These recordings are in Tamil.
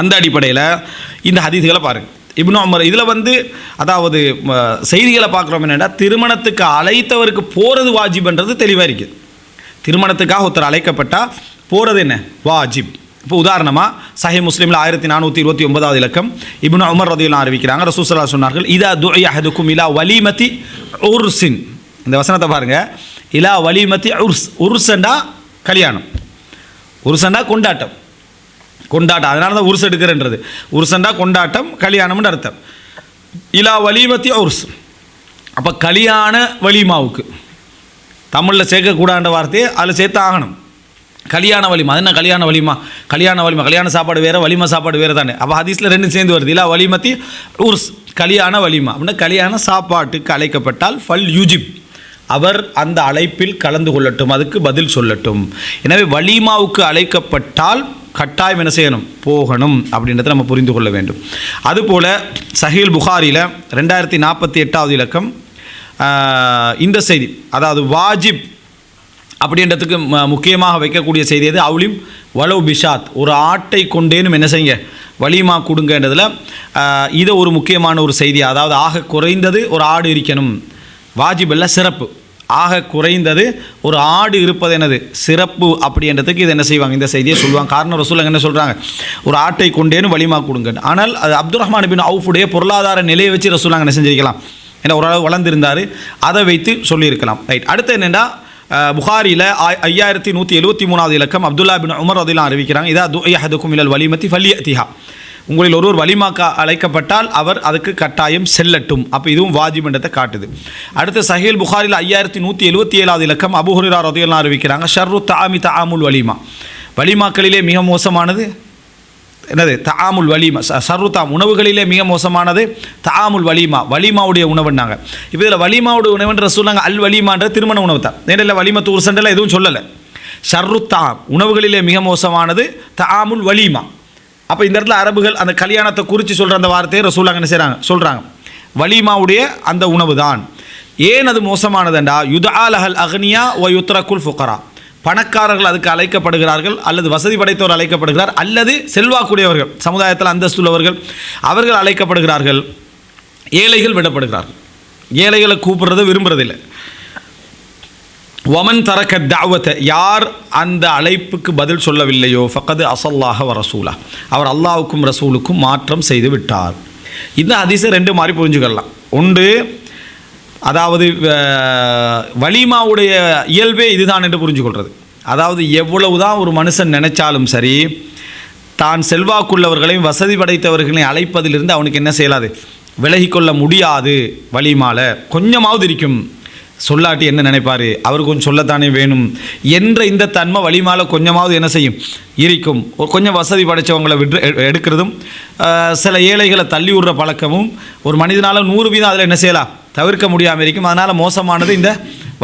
அந்த அடிப்படையில் இந்த ஹதீஸ்களை பாருங்கள் இப்னு அமர் இதில் வந்து அதாவது செய்திகளை பார்க்குறோம் என்னென்னா திருமணத்துக்கு அழைத்தவருக்கு போகிறது வாஜிப்ன்றது தெளிவாக இருக்குது திருமணத்துக்காக ஒருத்தர் அழைக்கப்பட்டால் போகிறது என்ன? வாஜிப். இப்போ உதாரணமாக சஹி முஸ்லீமில் ஆயிரத்தி நானூற்றி இருபத்தி ஒன்பதாவது இலக்கம் இப்னு உமர் ரதியுல்லாம் அறிவிக்கிறாங்க. ரசூசலா சொன்னார்கள் இதா துயஹதுக்கும் இலா வலிமதி உர்சின் இந்த வசனத்தை பாருங்கள் இலா வலிமதி உர்ஸ். உருசண்டா கல்யாணம். உருசண்டா கொண்டாட்டம். கொண்டாட்டம். அதனால தான் உருசு எடுக்கிறன்றது. உருசண்டா கொண்டாட்டம் கல்யாணம்னு அர்த்தம். இலா வலிமத்தி உருசு. அப்போ கல்யாண வலிமாவுக்கு. தமிழில் சேர்க்கக்கூடாத வார்த்தையை அதில் சேர்த்து ஆகணும் கல்யாண வலிமா. அது என்ன கல்யாண வலிமா? கல்யாண வலிமா. கல்யாண சாப்பாடு வேறு வலிமா சாப்பாடு வேறு தானே. அப்போ ஹதீஸில் ரெண்டும் சேர்ந்து வருது. இல்லை வலிமத்தி உர்ஸ் கல்யாண வலிமா. அப்படின்னா கல்யாண சாப்பாட்டுக்கு அழைக்கப்பட்டால் ஃபல் யூஜிப். அவர் அந்த அழைப்பில் கலந்து கொள்ளட்டும். அதுக்கு பதில் சொல்லட்டும். எனவே வலிமாவுக்கு அழைக்கப்பட்டால் கட்டாயம் என்ன செய்யணும்? போகணும் அப்படின்றத நம்ம புரிந்து கொள்ள வேண்டும். அதுபோல் சஹீல் புகாரியில் ரெண்டாயிரத்தி நாற்பத்தி எட்டாவது இலக்கம் இந்த செய்தி அதாவது வாஜிப் அப்படின்றதுக்கு முக்கியமாக வைக்கக்கூடிய செய்தி எது? அவுலிம் வலவு பிஷாத் ஒரு ஆட்டை கொண்டேனும் என்ன செய்யுங்க? வலிமா கொடுங்கன்றதில் இதை இது ஒரு முக்கியமான ஒரு செய்தி அதாவது ஆக குறைந்தது ஒரு ஆடு இருக்கணும். வாஜிப் அல்ல சிறப்பு. ஆக குறைந்தது ஒரு ஆடு இருப்பது என்னது? சிறப்பு அப்படின்றதுக்கு இது என்ன செய்வாங்க? இந்த செய்தியை சொல்லுவாங்க. காரணம் ரசூலங்க என்ன சொல்கிறாங்க ஒரு ஆட்டை கொண்டேன்னு வலிமா கொடுங்க ஆனால் அது அப்துல் ரஹ்மான் பின் அவுஃபுடைய பொருளாதார நிலையை வச்சு ரசூலாங்க என்ன செஞ்சிருக்கலாம்? ஏன்னா ஓரளவு வளர்ந்துருந்தார். அதை வைத்து சொல்லியிருக்கலாம். ரைட் அடுத்து என்னென்னா புகாரியில் ஐயாயிரத்தி நூற்றி எழுபத்தி மூணாவது இலக்கம் அப்துல்லா பின் உமர் அதிலாம் அறிவிக்கிறாங்க இதா துயஹதுக்கும் இலல் வலிமத்தி அத்திஹா உங்களில் ஒருவர் வலிமாக்கா அழைக்கப்பட்டால் அவர் அதுக்கு கட்டாயம் செல்லட்டும். அப்போ இதுவும் வாஜிபன்றத்தை காட்டுது. அடுத்து சஹேல் புகாரில் ஐயாயிரத்தி நூற்றி எழுபத்தி ஏழாவது இலக்கம் அபுஹுரிரா ரதியெல்லாம் அறிவிக்கிறாங்க ஷர்ரு தாமி தாமுல் வலிமா. வலிமாக்களிலே மிக மோசமானது? என்னது? தாமுல் வலிமா. ச- சர்ருத்தாம் உணவுகளிலே மிக மோசமானது? தாமுல் வலிமா. வலிமாவுடைய உணவுன்னாங்க. இப்போ இதில் வலிமாவுடைய உணவுன்ற சொன்னாங்க அல் வலிமான்ற திருமண உணவு தான். நேரில் வலிமா தூர்சண்டெல்லாம் எதுவும் சொல்லலை. ஷர்ருத்தாம் உணவுகளிலே மிக மோசமானது தாமுல் வலிமா. அப்போ இந்த இடத்துல அரபுகள் அந்த கல்யாணத்தை குறித்து சொல்கிற அந்த வார்த்தையை ரசூலாங்க என்ன செய்கிறாங்க சொல்கிறாங்க வலிமாவுடைய அந்த உணவு தான் ஏன் அது மோசமானதுண்டா? யுதாலஹல் அக்னியா ஒ யுத்ரகுல் ஃபுக்கரா பணக்காரர்கள் அதுக்கு அழைக்கப்படுகிறார்கள் அல்லது வசதி படைத்தவர் அழைக்கப்படுகிறார் அல்லது செல்வாக்குடையவர்கள் சமுதாயத்தில் அந்தஸ்துள்ளவர்கள் அவர்கள் அழைக்கப்படுகிறார்கள். ஏழைகள் விடப்படுகிறார்கள். ஏழைகளை கூப்பிட்றது விரும்புறதில்லை. ஒமன் தரக்க தாவத்தை யார் அந்த அழைப்புக்கு பதில் சொல்லவில்லையோ ஃபக்கது அசல்லாஹ வ ரசூலா அவர் அல்லாவுக்கும் ரசூலுக்கும் மாற்றம் செய்து விட்டார். இந்த அதிசயம் ரெண்டு மாதிரி புரிஞ்சுக்கலாம். ஒன்று அதாவது வலிமாவுடைய இயல்பே இதுதான் என்று புரிஞ்சுக்கொள்கிறது அதாவது எவ்வளவுதான் ஒரு மனுஷன் நினைச்சாலும் சரி தான் செல்வாக்குள்ளவர்களையும் வசதி படைத்தவர்களையும் அழைப்பதிலிருந்து அவனுக்கு என்ன செய்யலாது? விலகிக்கொள்ள முடியாது வலிமால. கொஞ்சமாவது இருக்கும். சொல்லாட்டி என்ன நினைப்பார்? அவர் கொஞ்சம் சொல்லத்தானே வேணும். என்ற இந்த தன்மை வலிமால கொஞ்சமாவது என்ன செய்யும்? இருக்கும். ஒரு கொஞ்சம் வசதி படைத்தவங்களை விட்டு எடுக்கிறதும் சில ஏழைகளை தள்ளி விடுற பழக்கமும் ஒரு மனிதனால் நூறு வீதம் அதில் என்ன செய்யலாம்? தவிர்க்க முடியாமல் இருக்கும். அதனால் மோசமானது இந்த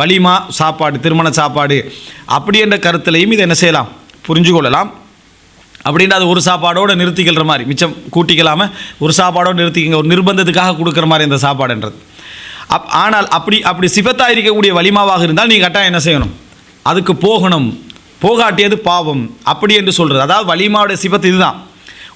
வலிமா சாப்பாடு திருமண சாப்பாடு. அப்படி என்ற கருத்துலையும் இதை என்ன செய்யலாம்? புரிஞ்சு கொள்ளலாம். அப்படின்ற அது ஒரு சாப்பாடோடு நிறுத்திக்கிற மாதிரி மிச்சம் கூட்டிக்கலாமல் ஒரு சாப்பாடோடு நிறுத்திக்கிங்க ஒரு நிர்பந்தத்துக்காக கொடுக்குற மாதிரி இந்த சாப்பாடுன்றது. அப் ஆனால் அப்படி அப்படி சிவத்தாக இருக்கக்கூடிய வலிமாவாக இருந்தால் நீங்கள் கட்டாயம் என்ன செய்யணும்? அதுக்கு போகணும். போகாட்டியது பாவம். அப்படி என்று சொல்கிறது அதாவது வலிமாவுடைய சிபத்து இதுதான்.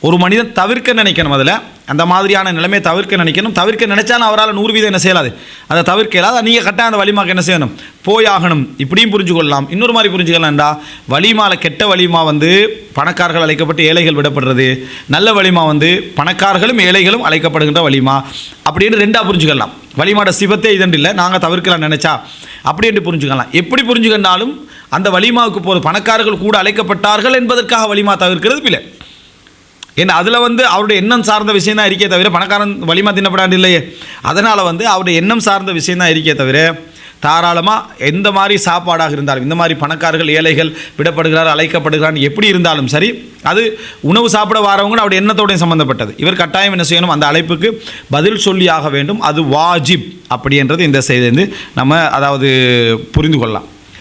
ஒரு மனிதன் தவிர்க்க நினைக்கணும் அதில். அந்த மாதிரியான நிலைமையை தவிர்க்க நினைக்கணும். தவிர்க்க நினைச்சாலும் அவரால் நூறு வீதம் என்ன செய்யலாது. அதை தவிர்க்க இயலாது. நீங்கள் கட்டாயம் அந்த வலிமாக்கு என்ன செய்யணும்? போயாகணும். இப்படியும் புரிஞ்சு கொள்ளலாம் இன்னொரு மாதிரி புரிஞ்சுக்கலாம்டா வலிமால கெட்ட வலிமா வந்து பணக்காரர்கள் அழைக்கப்பட்டு ஏழைகள் விடப்படுறது. நல்ல வலிமா வந்து பணக்காரர்களும் ஏழைகளும் அழைக்கப்படுகின்ற வலிமா. அப்படின்னு ரெண்டாக புரிஞ்சுக்கலாம் வழிமாட சிவத்தே இதன்று இல்லை நாங்கள் தவிர்க்கலாம் நினச்சா. அப்படி என்று புரிஞ்சுக்கலாம். எப்படி புரிஞ்சுக்கண்டாலும் அந்த வலிமாவுக்கு போகிற பணக்காரர்கள் கூட அழைக்கப்பட்டார்கள் என்பதற்காக வலிமா தவிர்க்கிறது பிள்ளை ஏன்னா அதில் வந்து அவருடைய எண்ணம் சார்ந்த விஷயம் தான் இருக்கே தவிர பணக்காரன் வலிமா தின்னப்படாது இல்லையே. அதனால் வந்து அவருடைய எண்ணம் சார்ந்த விஷயம் தான் இருக்கே தவிர தாராளமாக எந்த மாதிரி சாப்பாடாக இருந்தாலும் இந்த மாதிரி பணக்காரர்கள் ஏழைகள் விடப்படுகிறார் அழைக்கப்படுகிறார் எப்படி இருந்தாலும் சரி அது உணவு சாப்பிட வரவங்க அவருடைய எண்ணத்தோடையும் சம்மந்தப்பட்டது இவர் கட்டாயம் என்ன செய்யணும்? அந்த அழைப்புக்கு பதில் சொல்லியாக வேண்டும். அது வாஜிப் அப்படின்றது இந்த செய்தி வந்து நம்ம அதாவது புரிந்து கொள்ளலாம்.